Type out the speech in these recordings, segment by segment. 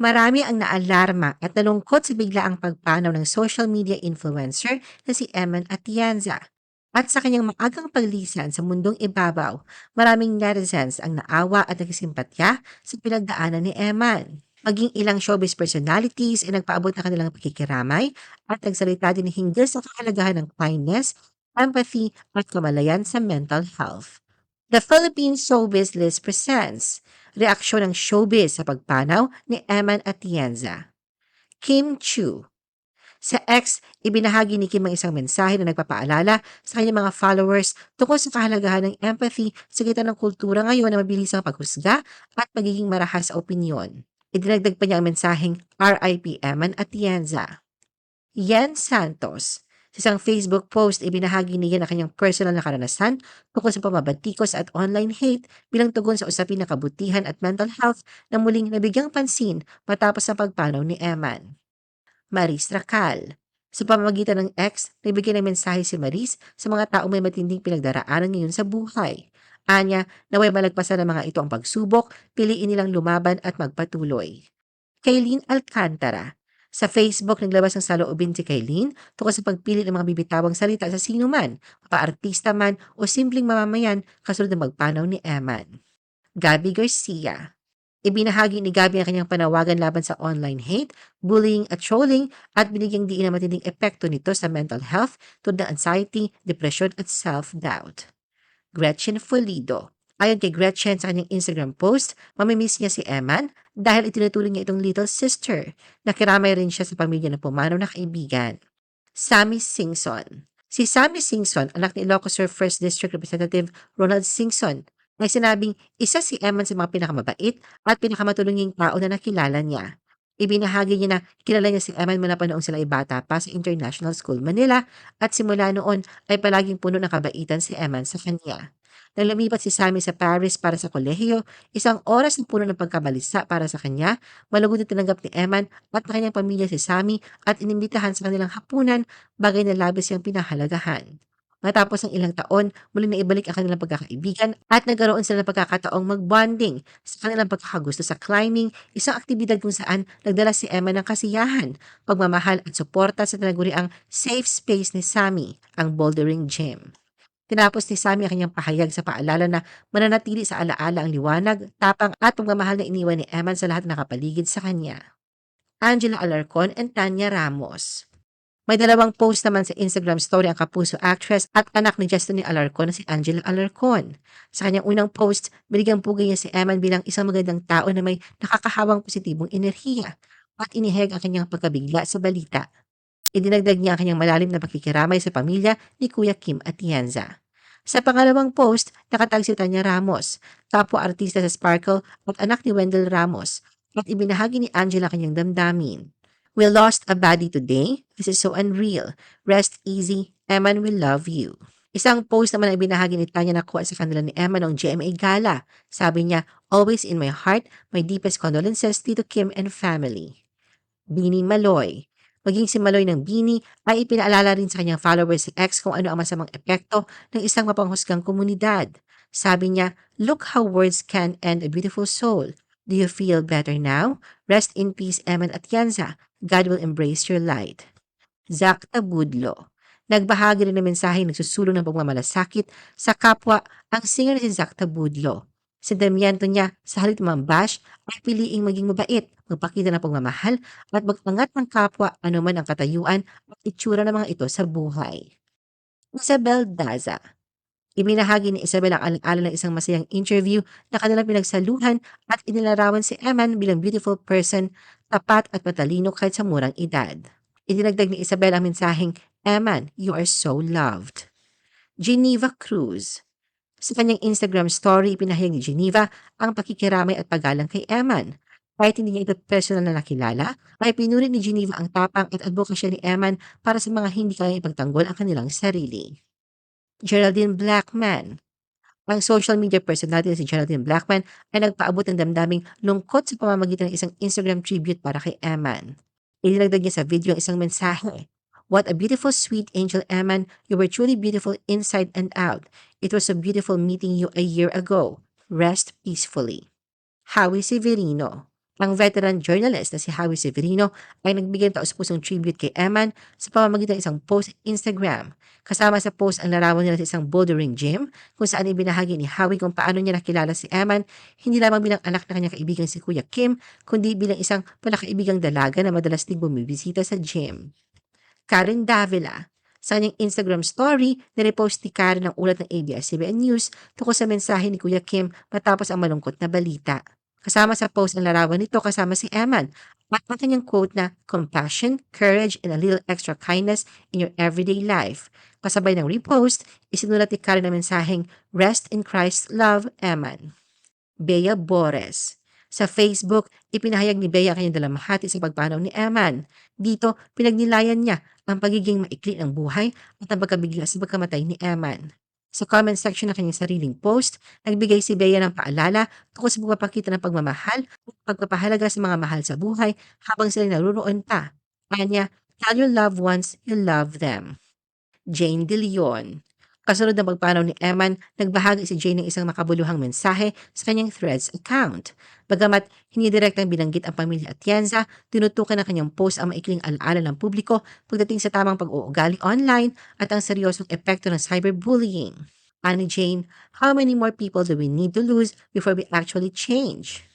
Marami ang naalarma at nalungkot sa biglaang pagpanaw ng social media influencer na si Eman Atienza. At sa kanyang maagang paglisan sa mundong ibabaw, maraming netizens ang naawa at nagsimpatya sa pinagdaanan ni Eman. Maging ilang showbiz personalities ay nagpaabot ng kanilang pakikiramay at nagsalita din hinggil sa kahalagahan ng kindness, empathy at kamalayan sa mental health. The Philippine Showbiz List presents reaksyon ng showbiz sa pagpanaw ni Eman Atienza. Kim Chu Sa X, ibinahagi ni Kim ang isang mensahe na nagpapaalala sa kanyang mga followers tungkol sa kahalagahan ng empathy sa gitna ng kultura ngayon na mabilis ang paghusga at pagiging marahas sa opinyon. Idinagdag pa niya ang mensaheng RIP Eman Atienza. Yen Santos sa isang Facebook post, ibinahagi niya ang kanyang personal na karanasan tungkol sa pamabatikos at online hate bilang tugon sa usapin ng kabutihan at mental health na muling nabigyang pansin matapos ang pagpanaw ni Eman. Maris Racal Sa pamamagitan ng ex, nagbigay ng mensahe si Maris sa mga taong may matinding pinagdaraanan ngayon sa buhay. Anya, naway malagpasan ng mga ito ang pagsubok, piliin nilang lumaban at magpatuloy. Kaylin Alcantara sa Facebook, naglabas ng saloobin si Kaylin tungkol sa pagpili ng mga bibitawang salita sa sino man, paartista man o simpleng mamamayan kasunod ng magpanaw ni Eman. Gabby Garcia Ibinahagi ni Gabby ang kanyang panawagan laban sa online hate, bullying at trolling at binigyang diin ang matinding epekto nito sa mental health tulad ng anxiety, depression at self-doubt. Gretchen Folido Ayon kay Gretchen sa kanyang Instagram post, mamimiss niya si Eman dahil itinuturing niya itong little sister. Nakiramay rin siya sa pamilya ng pumanaw na kaibigan. Sammy Singson Si Sammy Singson, anak ni Ilocos Sur 1st District Representative Ronald Singson, ay sinabing isa si Eman sa mga pinakamabait at pinakamatulunging tao na nakilala niya. Ibinahagi niya na kilala niya si Eman mula pa noong sila ay bata pa sa International School Manila at simula noon ay palaging puno ng kabaitan si Eman sa kanya. Nang lumipat si Sammy sa Paris para sa kolehiyo, isang oras ng puno ng pagkabalisa para sa kanya, malugod na tinanggap ni Eman at ng kanyang pamilya si Sammy at inimbitahan sa kanilang hapunan, bagay na labis siyang pinahalagahan. Matapos ng ilang taon, muli na ibalik ang kanilang pagkakaibigan at nagkaroon sila ng pagkakataong mag-bonding sa kanilang pagkakagusto sa climbing, isang aktibidad kung saan nagdala si Emma ng kasiyahan, pagmamahal at suporta sa tinaguriang safe space ni Sammy, ang bouldering gym. Tinapos ni Sammy ang kanyang pahayag sa paalala na mananatili sa alaala ang liwanag, tapang at pagmamahal na iniwan ni Eman sa lahat ng nakapaligid sa kanya. Angela Alarcon and Tanya Ramos May dalawang post naman sa Instagram story ang kapuso actress at anak ni Justin Alarcon na si Angela Alarcon. Sa kanyang unang post, binigyan pugay niya si Eman bilang isang magandang tao na may nakakahawang positibong enerhiya at iniheg ang kanyang pagkabigla sa balita. Idinagdag niya ang kanyang malalim na pakikiramay sa pamilya ni Kuya Kim Atienza. Sa pangalawang post, nakatag si Tanya Ramos, kapwa artista sa Sparkle at anak ni Wendell Ramos, at ibinahagi ni Angela kanyang damdamin. We lost a body today. This is so unreal. Rest easy. Eman will love you. Isang post naman na ibinahagi ni Tanya na kuha sa kanila ni Emma noong GMA Gala. Sabi niya, always in my heart, my deepest condolences to Kim and family. Bini Maloy. Maging si Maloy ng Bini ay ipinaalala rin sa kanyang followers si X kung ano ang masamang epekto ng isang mapanghusgang komunidad. Sabi niya, Look how words can end a beautiful soul. Do you feel better now? Rest in peace, Eman Atienza. God will embrace your light. Zach Tabudlo. Nagbahagi rin ng mensahe nagsusulong ng pagmamalasakit sa kapwa ang singer na si Zach Tabudlo. Sentimiento niya sa halip mambash ay piliing maging mabait, magpakita ng pagmamahal at magangat ng kapwa anuman ang katayuan at itsura ng mga ito sa buhay. Isabel Daza Ibinahagi ni Isabel ang alaala ng isang masayang interview na kanilang pinagsaluhan at inilarawan si Eman bilang beautiful person, tapat at matalino kahit sa murang edad. Idinagdag ni Isabel ang mensaheng, Eman, you are so loved. Geneva Cruz sa kanyang Instagram story, pinahayag ni Geneva ang pakikiramay at paggalang kay Eman. Kahit hindi niya ito personal na nakilala, ay pinuri ni Geneva ang tapang at advokasya ni Eman para sa mga hindi kaya ipagtanggol ang kanilang sarili. Geraldine Blackman Ang social media personality na si Geraldine Blackman ay nagpaabot ng damdaming lungkot sa pamamagitan ng isang Instagram tribute para kay Eman. Idinagdag niya sa video ang isang mensahe. What a beautiful, sweet angel, Eman. You were truly beautiful inside and out. It was so beautiful meeting you a year ago. Rest peacefully. Howie Severino Ang veteran journalist na si Howie Severino ay nagbigay ng taus-pusong tribute kay Eman sa pamamagitan ng isang post sa Instagram. Kasama sa post ang larawan nila sa isang bouldering gym kung saan ibinahagi ni Howie kung paano niya nakilala si Eman hindi lamang bilang anak na kanyang kaibigan si Kuya Kim kundi bilang isang palakaibigang dalaga na madalas din bumibisita sa gym. Karen Davila sa kanyang Instagram story, nirepost ni Karen ang ulat ng ABS-CBN News tungkol sa mensahe ni Kuya Kim matapos ang malungkot na balita. Kasama sa post ang larawan nito kasama si Eman at ang kanyang quote na compassion, courage, and a little extra kindness in your everyday life. Kasabay ng repost, isinulat ni Karen ang mensaheng Rest in Christ's Love, Eman. Bea Bores. Sa Facebook, ipinahayag ni Bea ang kanyang dalamhati sa pagpanaw ni Eman. Dito, pinagnilayan niya ang pagiging maikli ng buhay at ang pagkabigla sa pagkamatay ni Eman. Sa comment section ng kanyang sariling post, nagbigay si Bea ng paalala tungkol sa pagpapakita ng pagmamahal at pagpapahalaga sa mga mahal sa buhay habang sila naruroon pa. Kanya, tell your loved ones you love them. Jane De Leon. Kasunod ng pagpanaw ni Eman, nagbahagi si Jane ng isang makabuluhang mensahe sa kanyang Threads account. Bagamat hindi direktang binanggit ang pamilya Atienza, tinutukan ng kanyang post ang maikling alaala ng publiko pagdating sa tamang pag-uugali online at ang seryosong epekto ng cyberbullying. Ani Jane, how many more people do we need to lose before we actually change?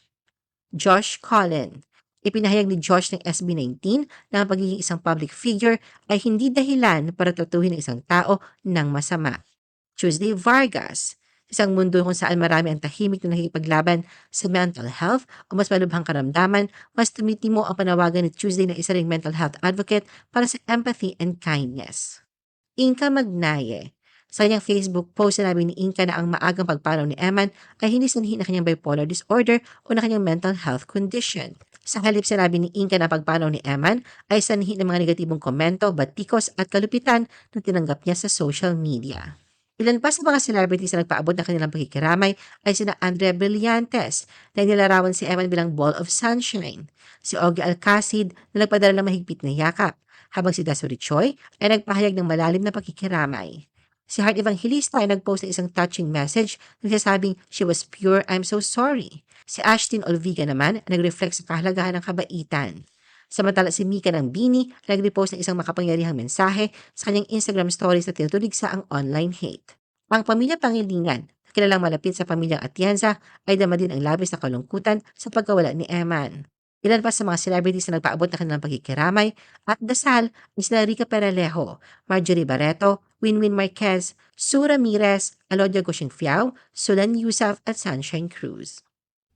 Josh Collin. Ipinahayag ni Josh ng SB19 na ang pagiging isang public figure ay hindi dahilan para tratuhin ng isang tao ng masama. Tuesday Vargas. Isang mundo kung saan marami ang tahimik na nakikipaglaban sa mental health o mas malubhang karamdaman, mas tumitimo ang panawagan ni Tuesday na isa ring mental health advocate para sa empathy and kindness. Inka Magnaye. Sa kanyang Facebook post, sinabi ni Inka na ang maagang pagpanaw ni Eman ay hindi sanhi na kanyang bipolar disorder o na kanyang mental health condition. Sa halip sinabi ni Inka na pagpanaw ni Eman ay sanhi ng mga negatibong komento, batikos at kalupitan na tinanggap niya sa social media. Ilan pa sa mga celebrities na nagpaabot ng kanilang pagkikiramay ay sina Andrea Brillantes na inilarawan si Eman bilang ball of sunshine, si Ogie Alcacid na nagpadala ng mahigpit na yakap, habang si Dasuri Choi ay nagpahayag ng malalim na pagkikiramay. Si Heart Evangelista ay nagpost ng isang touching message na nagsasabing, She was pure, I'm so sorry. Si Ashton Olviga naman ay nag-reflect sa kahalagahan ng kabaitan. Samantala si Mika ng Bini nag-repost ng isang makapangyarihang mensahe sa kanyang Instagram stories na tinutulig sa ang online hate. Ang pamilya Pangilingan, kilalang malapit sa pamilyang Atienza, ay dama din ang labis na kalungkutan sa pagkawala ni Eman. Ilan pa sa mga celebrities na nagpaabot ng kanilang pagkikiramay at dasal ni sina Rica Peralejo, Marjorie Barreto, Winwin Marquez, Sue Ramirez, Alodia Goshenfiao, Sulan Yusuf at Sunshine Cruz.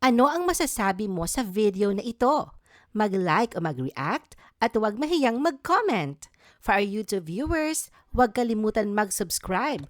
Ano ang masasabi mo sa video na ito? Mag-like o mag-react at huwag mahiyang mag-comment. For our YouTube viewers, huwag kalimutan mag-subscribe